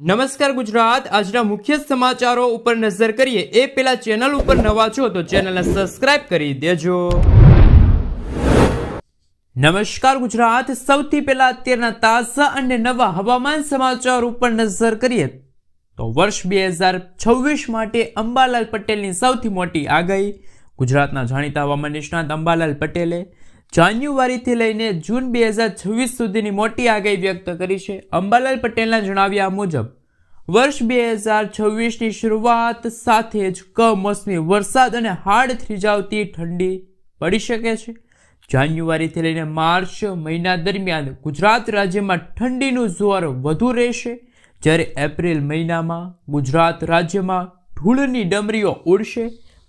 નમસ્કાર ગુજરાત. આજના મુખ્ય સમાચારો ઉપર નજર કરીએ. એ પેલા ચેનલ ઉપર નવા છો તો ચેનલને સબસ્ક્રાઇબ કરી દેજો. નમસ્કાર ગુજરાત. સૌથી પહેલા અત્યારના તાજા અને નવા હવામાન સમાચાર ઉપર નજર કરીએ તો વર્ષ બે હજાર છવ્વીસ માટે અંબાલાલ પટેલની સૌથી મોટી આગાહી ગુજરાતના જાણીતા હવામાન નિષ્ણાત અંબાલાલ પટેલે જાન્યુઆરીથી લઈને જૂન બે હજાર છવ્વીસ સુધીની મોટી આગાહી વ્યક્ત કરી છે. અંબાલાલ પટેલના જણાવ્યા મુજબ, વર્ષ બે હજાર છવ્વીસની શરૂઆત સાથે જ કમોસમી વરસાદ અને હાડ થીજાવતી ઠંડી પડી શકે છે. જાન્યુઆરીથી લઈને માર્ચ મહિના દરમિયાન ગુજરાત રાજ્યમાં ઠંડીનું જોર વધુ રહેશે. જ્યારે એપ્રિલ મહિનામાં ગુજરાત રાજ્યમાં ધૂળની ડમરીઓ ઉડશે.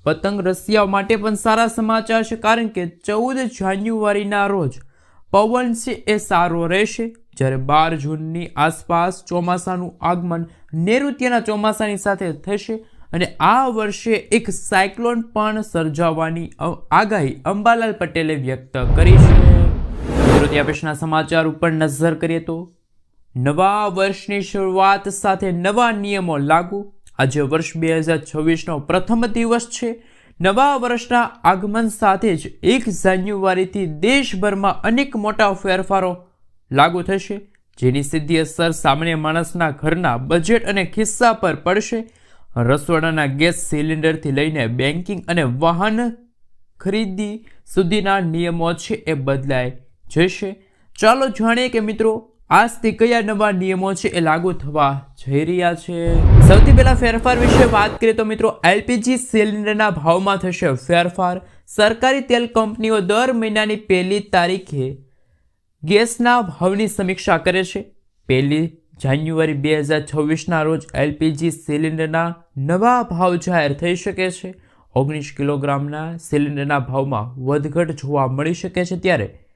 પતંગ રસિયાઓ માટે પણ સારા સમાચાર છે, કારણ કે ચૌદ જાન્યુઆરીના રોજ પવન છે એ સારો રહેશે. જ્યારે બાર જૂનની આસપાસ ચોમાસાનું આગમન નૈઋત્યના ચોમાસાની સાથે થશે અને આ વર્ષે એક સાયક્લોન પણ સર્જાવાની આગાહી અંબાલાલ પટેલે વ્યક્ત કરી છે. ત્યાં સમાચાર ઉપર નજર કરીએ તો નવા વર્ષની શરૂઆત સાથે નવા નિયમો લાગુ આજે વર્ષ બે હજાર છવ્વીસનો પ્રથમ દિવસ છે. નવા વર્ષના આગમન સાથે જ એક જાન્યુઆરીથી દેશભરમાં અનેક મોટા ફેરફારો લાગુ થશે, જેની સીધી અસર સામાન્ય માણસના ઘરના બજેટ અને ખિસ્સા પર પડશે. રસોડાના ગેસ સિલિન્ડરથી લઈને બેન્કિંગ અને વાહન ખરીદી સુધીના નિયમો છે એ બદલાઈ જશે. ચાલો જાણીએ કે મિત્રો આજથી કયા નવા નિયમો છે એ લાગુ થવા જઈ રહ્યા છે? સૌથી પહેલા ફેરફાર વિશે વાત કરીએ તો મિત્રો, એલપીજી સિલિન્ડરના ભાવમાં થશે ફેરફાર. સરકારી તેલ કંપનીઓ દર મહિનાની પહેલી તારીખે ગેસના ભાવની સમીક્ષા કરે છે. પહેલી જાન્યુઆરી બે હજાર છવ્વીસના રોજ એલપીજી સિલિન્ડરના નવા ભાવ જાહેર થઈ શકે છે. ઓગણીસ કિલોગ્રામના સિલિન્ડરના ભાવમાં વધઘટ જોવા મળી શકે છે ત્યારે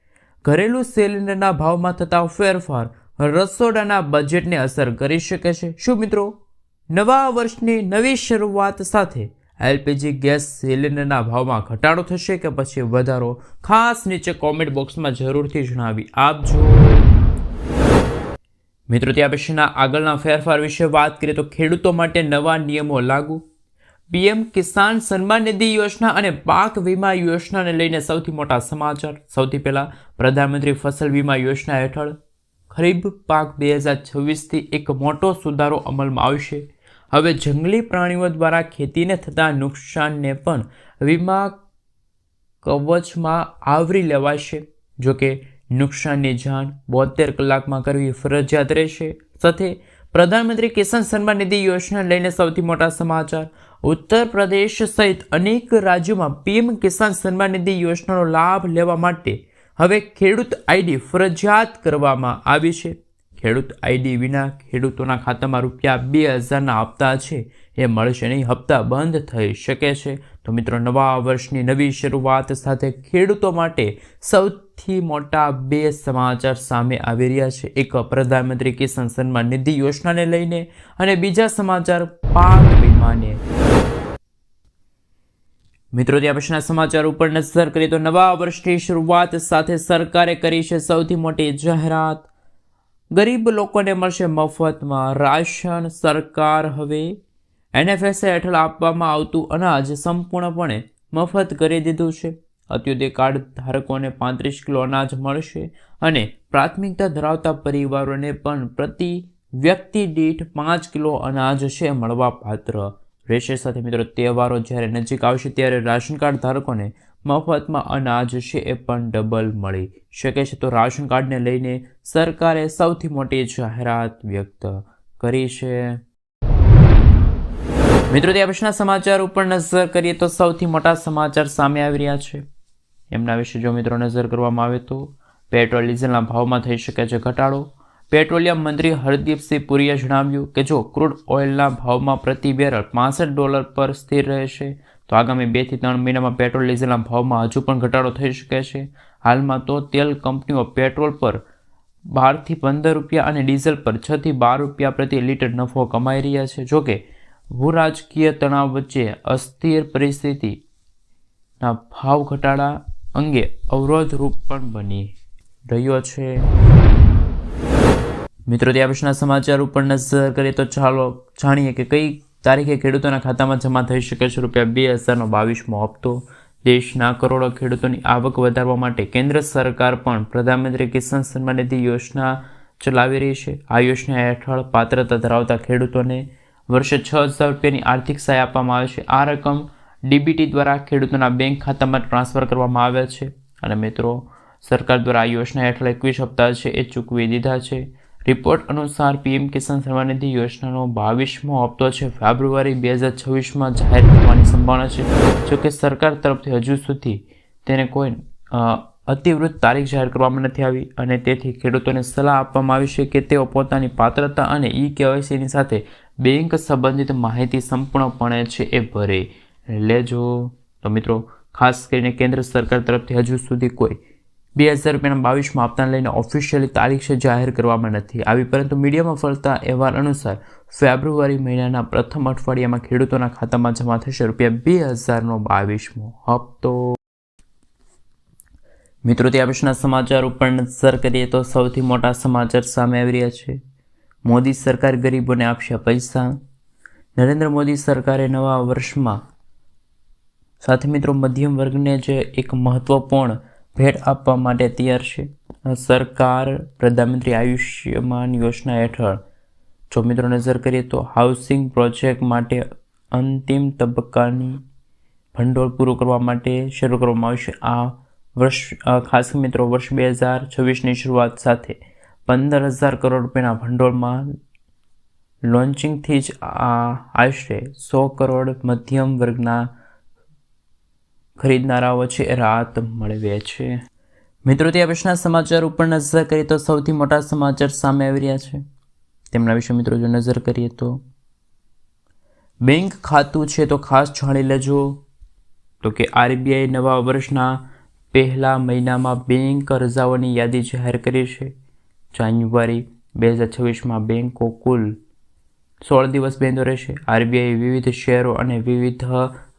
ઘરેલું સિલિન્ડરના ભાવમાં થતા ફેરફાર રસોડાના બજેટને અસર કરી શકે છે. શું મિત્રો? નવા વર્ષની નવી શરૂઆત સાથે એલપીજી ગેસ સિલિન્ડરના ભાવમાં ઘટાડો થશે કે પછી વધારો? ખાસ નીચે કોમેન્ટ બોક્સમાં જરૂરથી જણાવી આપજો. મિત્રો, ત્યાં પછીના આગળના ફેરફાર વિશે વાત કરીએ તો ખેડૂતો માટે નવા નિયમો લાગુ પીએમ કિસાન સન્માન નિધિ યોજના અને પાક વીમા યોજનાને લઈને સૌથી મોટા સમાચાર. સૌથી પહેલાં પ્રધાનમંત્રી ફસલ વીમા યોજના હેઠળ ખરીફ પાક બે હજાર છવ્વીસથી એક મોટો સુધારો અમલમાં આવશે. હવે જંગલી પ્રાણીઓ દ્વારા ખેતીને થતા નુકસાનને પણ વીમા કવચમાં આવરી લેવાશે. જોકે નુકસાનની જાણ બોતેર કલાકમાં કરવી ફરજિયાત રહેશે. સાથે પ્રધાનમંત્રી કિસાન સન્માન નિધિ યોજના લઈને સૌથી મોટા સમાચાર. ઉત્તર પ્રદેશ સહિત અનેક રાજ્યોમાં પીએમ કિસાન સન્માન નિધિ યોજનાનો લાભ લેવા માટે હવે ખેડૂત આઈડી ફરજિયાત કરવામાં આવી છે. ખેડૂત આઈડી વિના ખેડૂતોના ખાતામાં રૂપિયા બે હજારના હપ્તા છે. એ મળશે નહીં, હપ્તા બંધ થઈ શકે છે. તો મિત્રો, નવા વર્ષની નવી શરૂઆત સાથે ખેડૂતો માટે સૌથી મોટા બે સમાચાર સામે આવી રહ્યા છે. એક, પ્રધાનમંત્રી કિસાન સન્માન નિધિ યોજનાને લઈને અને બીજા સમાચાર, પાક વીમાને મિત્રો, ત્યાં પછીના સમાચાર ઉપર નજર કરીએ તો નવા વર્ષની શરૂઆત સાથે સરકારે કરી છે સૌથી મોટી જાહેરાત. ગરીબ લોકોને મળશે મફતમાં રાશન સરકાર હવે એનએફએસએ હેઠળ આપવામાં આવતું અનાજ સંપૂર્ણપણે મફત કરી દીધું છે. અત્યુદય કાર્ડ ધારકોને પાંત્રીસ કિલો અનાજ મળશે અને પ્રાથમિકતા ધરાવતા પરિવારોને પણ પ્રતિ વ્યક્તિ દીઠ પાંચ કિલો અનાજ છે મળવા પાત્ર રહેશે સાથે મિત્રો તહેવારો જ્યારે નજીક આવશે ત્યારે રાશન કાર્ડ ધારકોને મફતમાં અનાજ છે એ પણ ડબલ મળી શકે છે. તો રાશન કાર્ડને લઈને સરકારે સૌથી મોટી જાહેરાત વ્યક્ત કરી છે. મિત્રો ત્યાં પછીના સમાચાર ઉપર નજર કરીએ તો સૌથી મોટા સમાચાર સામે આવી રહ્યા છે. એમના વિશે જો મિત્રો નજર કરવામાં આવે તો પેટ્રોલ, ડીઝલના ભાવમાં થઈ શકે છે ઘટાડો. પેટ્રોલિયમ મંત્રી હરદીપસિંહ પુરીએ જણાવ્યું કે જો ક્રૂડ ઓઇલના ભાવમાં પ્રતિ બેરલ પાંસઠ ડોલર પર સ્થિર રહેશે, તો આગામી બેથી ત્રણ મહિનામાં પેટ્રોલ ડીઝલના ભાવમાં હજુ પણ ઘટાડો થઈ શકે છે. હાલમાં તો તેલ કંપનીઓ પેટ્રોલ પર બારથી પંદર રૂપિયા અને ડીઝલ પર છથી બાર રૂપિયા પ્રતિ લીટર નફો કમાઈ રહ્યા છે. જોકે ભૂરાજકીય તણાવ વચ્ચે અસ્થિર પરિસ્થિતિના ભાવ ઘટાડા અંગે અવરોધરૂપ પણ બની રહ્યો છે. મિત્રો ત્યાં પછીના સમાચાર ઉપર નજર કરીએ તો ચાલો જાણીએ કે કઈ તારીખે ખેડૂતોના ખાતામાં જમા થઈ શકે છે રૂપિયા બે હજારનો બાવીસમો હપ્તો? દેશના કરોડો ખેડૂતોની આવક વધારવા માટે કેન્દ્ર સરકાર પણ પ્રધાનમંત્રી કિસાન સન્માન નિધિ યોજના ચલાવી રહી છે. આ યોજના હેઠળ પાત્રતા ધરાવતા ખેડૂતોને વર્ષે છ હજાર રૂપિયાની આર્થિક સહાય આપવામાં આવે છે. આ રકમ ડીબીટી દ્વારા ખેડૂતોના બેંક ખાતામાં ટ્રાન્સફર કરવામાં આવે છે. અને મિત્રો, સરકાર દ્વારા આ યોજના હેઠળ એકવીસ હપ્તા છે, એ ચૂકવી દીધા છે. રિપોર્ટ અનુસાર પીએમ કિસાન સન્માનનિધિ યોજનાનો બાવીસમો હપ્તો છે. ફેબ્રુઆરી બે હજાર છવ્વીસમાં જાહેર થવાની સંભાવના છે. જોકે સરકાર તરફથી હજુ સુધી તેને કોઈ અતિવૃત્ત તારીખ જાહેર કરવામાં નથી આવી અને તેથી ખેડૂતોને સલાહ આપવામાં આવી છે કે તેઓ પોતાની પાત્રતા અને ઈ કેવાયસીની સાથે બેંક સંબંધિત માહિતી સંપૂર્ણપણે છે એ ભરે લેજો. તો મિત્રો, ખાસ કરીને કેન્દ્ર સરકાર તરફથી હજુ સુધી કોઈ બે હજાર રૂપિયાના બાવીસમાં આપતાને લઈને ઓફિશિયલી તારીખ છે જાહેર કરવામાં નથી આવી, પરંતુ મીડિયામાં ફરતા અહેવાલ અનુસાર ફેબ્રુઆરી મહિનાના પ્રથમ અઠવાડિયામાં ખેડૂતોના ખાતામાં જમા થશે રૂપિયા બે હજારનો બાવીસમો હપ્તો. મિત્રો ત્યાં પછીના સમાચાર ઉપર નજર કરીએ તો સૌથી મોટા સમાચાર સામે આવી રહ્યા છે. મોદી સરકાર ગરીબોને આપશે પૈસા. નરેન્દ્ર મોદી સરકારે નવા વર્ષમાં, સાથે મિત્રો, મધ્યમ વર્ગને જે એક મહત્વપૂર્ણ ભેટ આપવા માટે તૈયાર છે. સરકાર, પ્રધાનમંત્રી આયુષ્યમાન યોજના હેઠળ, જો મિત્રો નજર કરીએ તો હાઉસિંગ પ્રોજેક્ટ માટે અંતિમ તબક્કાની ભંડોળ પૂરું કરવા માટે શરૂ કરવામાં આવશે આ વર્ષ ખાસ મિત્રો વર્ષ બે હજાર છવ્વીસની શરૂઆત સાથે પંદર હજાર કરોડ રૂપિયાના ભંડોળમાં લોન્ચિંગથી જ આ આશરે સો કરોડ મધ્યમ વર્ગના ખરીદનારાઓ છે રાહત મળવે છે. મિત્રો ત્યાં પછીના સમાચાર ઉપર નજર કરીએ તો સૌથી મોટા સમાચાર સામે આવી રહ્યા છે. તેમના વિશે મિત્રો, જો નજર કરીએ તો બેંક ખાતું છે તો ખાસ જાણી લેજો. તો કે આરબીઆઈ નવા વર્ષના પહેલા મહિનામાં બેંક રજાઓની યાદી જાહેર કરી છે. જાન્યુઆરી બે હજાર છવ્વીસમાં બેંકો કુલ સોળ દિવસ બેંધો રહેશે. આરબીઆઈ વિવિધ શેરો અને વિવિધ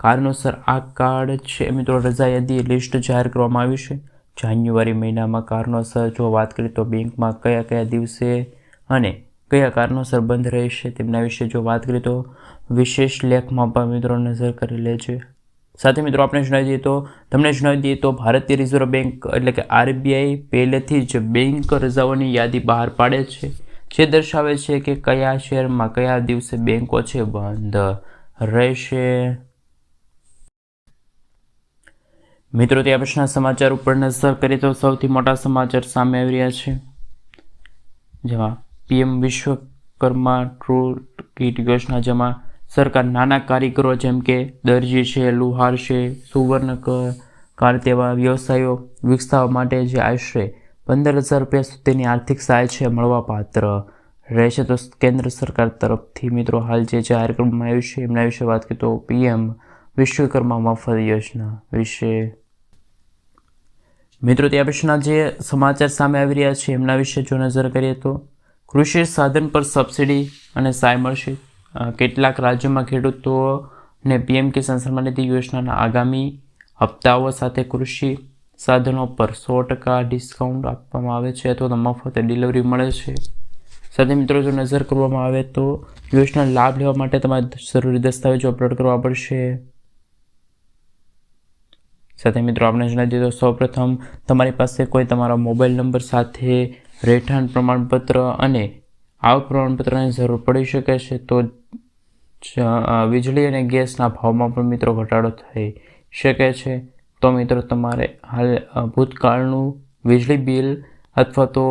કારણોસર આ કાર્ડ છે મિત્રો રજા યાદી લિસ્ટ જાહેર કરવામાં આવ્યું છે. જાન્યુઆરી મહિનામાં કારણોસર જો વાત કરીએ તો બેંકમાં કયા કયા દિવસે અને કયા કારણોસર બંધ રહેશે તેમના વિશે જો વાત કરીએ તો વિશેષ લેખમાં પણ મિત્રો નજર કરી છે. સાથે મિત્રો આપણે જણાવી દઈએ તો તમને જણાવી દઈએ તો ભારતીય રિઝર્વ બેંક એટલે કે આરબીઆઈ પહેલેથી જ બેંક રજાઓની યાદી બહાર પાડે છે. જે દર્શાવે છે કે કયા શહેરમાં કયા દિવસે બેંકો છે બંધ રહેશે? મિત્રો ત્યાં પ્રશ્ન સમાચાર ઉપર નજર કરીએ તો સૌથી મોટા સમાચાર સામે આવી રહ્યા છે. જેમાં પીએમ વિશ્વકર્મા ટ્રુ કીટ યોજના, જેમાં સરકાર નાના કારીગરો જેમ કે દરજી છે, લુહાર છે, સુવર્ણ કાર તેવા વ્યવસાયો વિકસાવવા માટે જે આશરે પંદર હજાર રૂપિયા સુધીની આર્થિક સહાય છે, મળવાપાત્ર રહેશે તો કેન્દ્ર સરકાર તરફથી મિત્રો હાલ જે જાહેર કરવામાં આવ્યું છે, એમના વિશે વાત કરીએ તો પીએમ વિશ્વકર્મા મફત યોજના વિશે. મિત્રો ત્યાં પછીના જે સમાચાર સામે આવી રહ્યા છે, એમના વિશે જો નજર કરીએ તો કૃષિ સાધન પર સબસિડી અને સહાય મળશે. કેટલાક રાજ્યોમાં ખેડૂતોને પીએમ કિસાન સન્માન નિધિ યોજનાના આગામી હપ્તાઓ સાથે કૃષિ સાધનો પર સો ટકા ડિસ્કાઉન્ટ આપવામાં આવે છે અથવા તો મફત ડિલિવરી મળે છે. સાથે મિત્રો, જો નજર કરવામાં આવે તો યોજના લાભ લેવા માટે તમારે જરૂરી દસ્તાવેજો અપલોડ કરવા પડશે. સાથે મિત્રો, આપણે જણાવી દઈએ તો સૌપ્રથમ તમારી પાસે કોઈ તમારા મોબાઈલ નંબર સાથે રહેઠાણ પ્રમાણપત્ર અને આવક પ્રમાણપત્રની જરૂર પડી શકે છે તો વીજળી અને ગેસના ભાવમાં પણ મિત્રો ઘટાડો થઈ શકે છે. તો મિત્રો તમારે હાલ ભૂતકાળનું વીજળી બિલ અથવા તો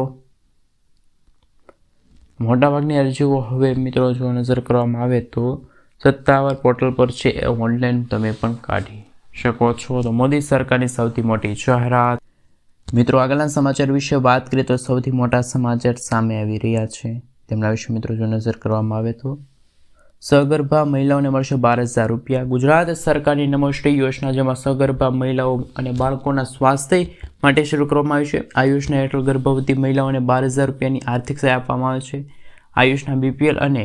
મોટાભાગની અરજીઓ હવે મિત્રો જો નજર કરવામાં આવે તો સત્તાવાર પોર્ટલ પર છે એ ઓનલાઈન તમે પણ કાઢી શકો છો. તો મોદી સરકારની સૌથી મોટી જાહેરાત. મિત્રો આગળના સમાચાર વિશે વાત કરીએ તો સૌથી મોટા સમાચાર સામે આવી રહ્યા છે. તેમના વિશે મિત્રો જો નજર કરવામાં આવે તો સગર્ભા મહિલાઓને મળશે બાર હજાર રૂપિયા. ગુજરાત સરકારની નમોશ્રી યોજના, જેમાં સગર્ભા મહિલાઓ અને બાળકોના સ્વાસ્થ્ય માટે શરૂ કરવામાં આવી છે. આ યોજના હેઠળ ગર્ભવતી મહિલાઓને બાર હજાર રૂપિયાની આર્થિક સહાય આપવામાં આવે છે. આ યોજના બીપીએલ અને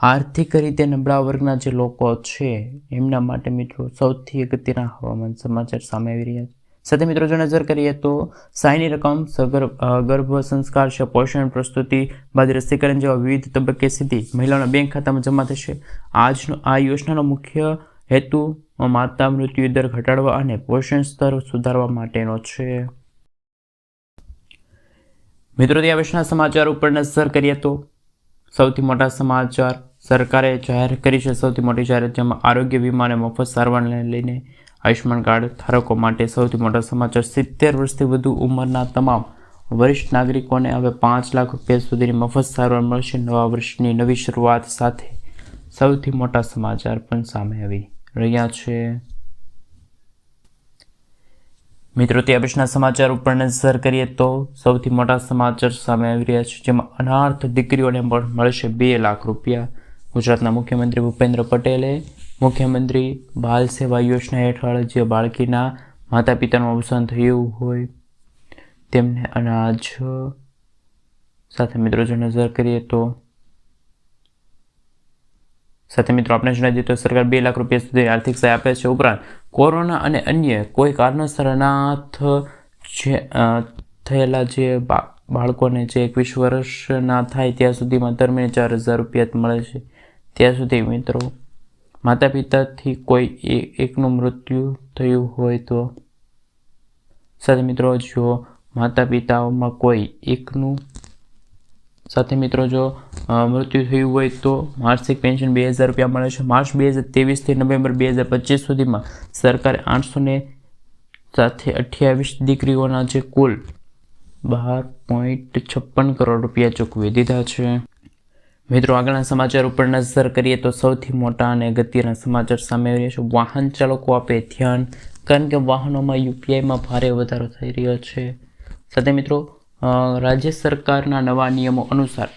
આર્થિક રીતે નબળા વર્ગના જે લોકો છે, એમના માટે મિત્રો સૌથી અગત્યના હવામાન સમાચાર સામે આવી રહ્યા છે. સાથે મિત્રો, જો નજર કરીએ તો સહાયની રકમ ગર્ભ સંસ્કાર છે, પોષણ પ્રસ્તુતિ બાદ રસીકરણ જેવા વિવિધ તબક્કે સીધી મહિલાઓના બેંક ખાતામાં જમા થશે. આજનો, આ યોજનાનો મુખ્ય હેતુ માતા મૃત્યુ દર ઘટાડવા અને પોષણ સ્તર સુધારવા માટેનો છે. મિત્રો ત્યાં વિશેના સમાચાર ઉપર નજર કરીએ તો સૌથી મોટા સમાચાર સરકારે જાહેર કરી છે. સૌથી મોટી જાહેરાત જેમાં આરોગ્ય વીમા અને મફત સારવારને લઈને આયુષ્યમાન કાર્ડ ધારકો માટે સૌથી મોટા સમાચાર સિત્તેર વર્ષથી વધુ ઉંમરના તમામ વરિષ્ઠ નાગરિકોને હવે પાંચ લાખ રૂપિયા સુધીની મફત સારવાર મળશે. નવા વર્ષની નવી શરૂઆત સાથે સૌથી મોટા સમાચાર પણ સામે આવી રહ્યા છે. મિત્રો, તે અભિષના સમાચાર ઉપર નજર કરીએ તો સૌથી મોટા સમાચાર સામે આવી રહ્યા છે, જેમાં અનાર્થ દીકરીઓને પણ મળશે બે લાખ રૂપિયા. ગુજરાતના મુખ્યમંત્રી ભૂપેન્દ્ર પટેલે મુખ્યમંત્રી બાલ સેવા યોજના હેઠળ જે બાળકીના માતા પિતાનું અવસાન થયું હોય, તેમને અનાજ સાથે મિત્રો જો નજર કરીએ તો, સાથે મિત્રો આપણે જણાવી દઈએ તો સરકાર બે લાખ રૂપિયા સુધી આર્થિક સહાય આપે છે ઉપરાંત કોરોના અને અન્ય કોઈ કારણોસર અનાથ જે થયેલા જે બાળકોને જે એકવીસ વર્ષના થાય ત્યાં સુધીમાં દર મહિને ચાર હજાર રૂપિયા મળે છે. ત્યાં સુધી મિત્રો માતા પિતાથી કોઈ એકનું મૃત્યુ થયું હોય તો? સાથે મિત્રો, જો માતા પિતાઓમાં કોઈ એકનું, સાથે મિત્રો, જો મૃત્યુ થયું હોય તો માસિક પેન્શન બે હજાર રૂપિયા મળે છે. માર્ચ બે હજાર ત્રેવીસથી નવેમ્બર બે હજાર પચીસ સુધીમાં સરકારે આઠસો ને સાથે અઠ્યાવીસ દીકરીઓના જે કુલ બાર પોઈન્ટ છપ્પન કરોડ રૂપિયા ચૂકવી દીધા છે. મિત્રો, આગળના સમાચાર ઉપર નજર કરીએ તો સૌથી મોટા અને અગત્યના સમાચાર સામે આવી છે વાહન ચાલકો આપે ધ્યાન, કારણ કે વાહનોમાં યુપીઆઈમાં ભારે વધારો થઈ રહ્યો છે. સાથે મિત્રો રાજ્ય સરકારના નવા નિયમો અનુસાર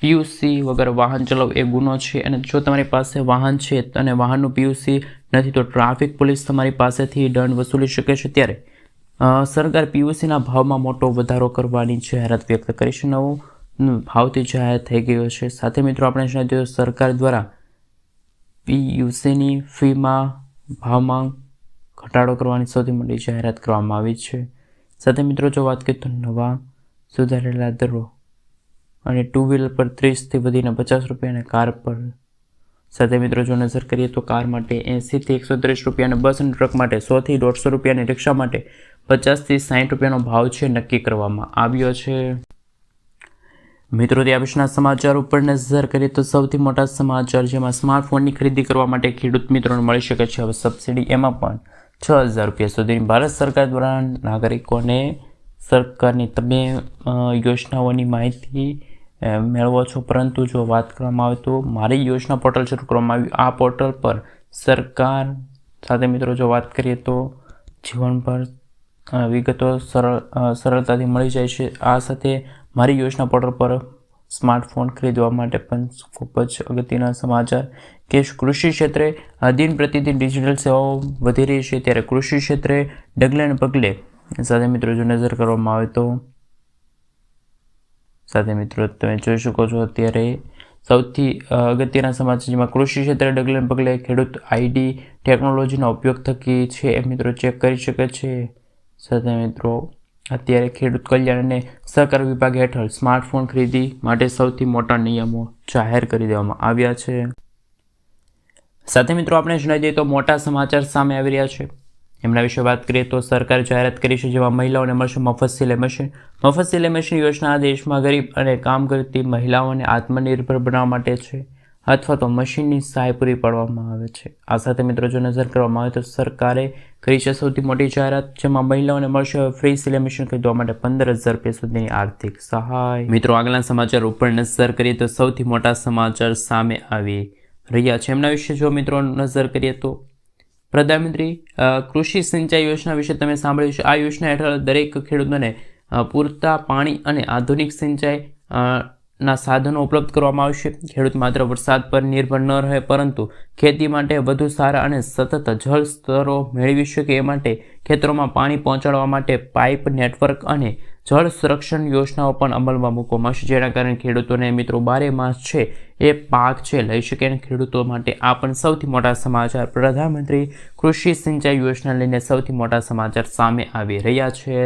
પીયુસી વગર વાહન ચલાવવું એ ગુનો છે અને જો તમારી પાસે વાહન છે અને વાહનનું પીયુસી નથી, તો ટ્રાફિક પોલીસ તમારી પાસેથી દંડ વસૂલી શકે છે. ત્યારે સરકાર પીયુસીના ભાવમાં મોટો વધારો કરવાની જાહેરાત વ્યક્ત કરી છે. નવો ભાવથી જાહેર થઈ ગયો છે. સાથે મિત્રો, આપણે જણાવી દઈએ સરકાર દ્વારા પીયુસીની ફીમાં ભાવમાં ઘટાડો કરવાની સૌથી મોટી જાહેરાત કરવામાં આવી છે. સાથે મિત્રો, જો વાત કરીએ તો નવા સુધારેલા દરો અને ટુ વ્હીલર પર ત્રીસથી વધીને પચાસ રૂપિયા અને કાર પર. સાથે મિત્રો, જો નજર કરીએ તો કાર માટે એંસીથી એકસો ત્રીસ રૂપિયા અને બસ અને ટ્રક માટે સોથી દોઢસો રૂપિયા અને રિક્ષા માટે પચાસથી સાઠ રૂપિયાનો ભાવ છે નક્કી કરવામાં આવ્યો છે. મિત્રો ત્યાં પછીના સમાચાર ઉપર નજર કરીએ તો સૌથી મોટા સમાચાર જેમાં સ્માર્ટફોનની ખરીદી કરવા માટે ખેડૂત મિત્રોને મળી શકે છે. હવે સબસિડી એમાં પણ છ હજાર રૂપિયા સુધીની ભારત સરકાર દ્વારા નાગરિકોને સરકારની તમે યોજનાઓની માહિતી મેળવો છો. પરંતુ જો વાત કરવામાં આવે તો મારી યોજના પોર્ટલ શરૂ કરવામાં આવ્યું. આ પોર્ટલ પર સરકાર સાથે મિત્રો, જો વાત કરીએ તો જીવન પર વિગતો સરળ સરળતાથી મળી જાય છે. આ સાથે મારી યોજના પોર્ટલ પર સ્માર્ટફોન ખરીદવા માટે પણ ખૂબ જ અગત્યના સમાચાર. કે કૃષિ ક્ષેત્રે દિન પ્રતિદિન ડિજિટલ સેવાઓ વધી રહી છે ત્યારે કૃષિ ક્ષેત્રે ડગલે ને પગલે સાથે મિત્રો જો નજર કરવામાં આવે તો સાથે મિત્રો તમે જોઈ શકો છો અત્યારે સૌથી અગત્યના સમાચાર જેમાં કૃષિ ક્ષેત્રે ડગલે પગલે ખેડૂત આઈડી ટેકનોલોજીનો ઉપયોગ થકી છે. મિત્રો ચેક કરી શકે છે. સાથે મિત્રો અત્યારે ખેડૂત કલ્યાણ અને સહકાર વિભાગ હેઠળ સ્માર્ટફોન ખરીદી માટે સૌથી મોટા નિયમો જાહેર કરી દેવામાં આવ્યા છે. સાથે મિત્રો, આપણે જણાવી દઈએ તો મોટા સમાચાર સામે આવી રહ્યા છે. એમના વિશે વાત કરીએ તો સરકાર જાહેરાત કરી છે જેમાં મહિલાઓને મળશે મફત સિલાઈ મશીન. મફત સિલાઈ મશીન યોજના દેશમાં ગરીબ અને કામ કરતી મહિલાઓને આત્મનિર્ભર બનાવવા માટે છે. અથવા તો મશીનની સહાય પૂરી પાડવામાં આવે છે. આ સાથે મિત્રો જો નજર કરવામાં આવે તો સરકારે કરી છે સૌથી મોટી જાહેરાત, જેમાં મહિલાઓને મળશે ફ્રી સિલાઈ મશીન ખરીદવા માટે પંદર હજાર રૂપિયા સુધીની આર્થિક સહાય. મિત્રો આગલા સમાચાર ઉપર નજર કરીએ તો સૌથી મોટા સમાચાર સામે આવી રહ્યા છે. એમના વિશે જો મિત્રો નજર કરીએ તો પ્રધાનમંત્રી કૃષિ સિંચાઈ યોજના વિશે તમે સાંભળ્યું છે. આ યોજના હેઠળ દરેક ખેડૂતોને પૂરતા પાણી અને આધુનિક સિંચાઈ ના સાધનો ઉપલબ્ધ કરવામાં આવશે. ખેડૂત માત્ર વરસાદ પર નિર્ભર ન રહે, પરંતુ ખેતી માટે વધુ સારા અને સતત જળ સ્તરો મેળવી શકે એ માટે ખેતરોમાં પાણી પહોંચાડવા માટે પાઇપ નેટવર્ક અને જળ સંરક્ષણ યોજનાઓ પણ અમલમાં મૂકવામાં આવશે. જેના કારણે ખેડૂતોને મિત્રો બારે માસ છે એ પાક છે, લઈ શકે અને ખેડૂતો માટે આ પણ સૌથી મોટા સમાચાર. પ્રધાનમંત્રી કૃષિ સિંચાઈ યોજના લઈને સૌથી મોટા સમાચાર સામે આવી રહ્યા છે.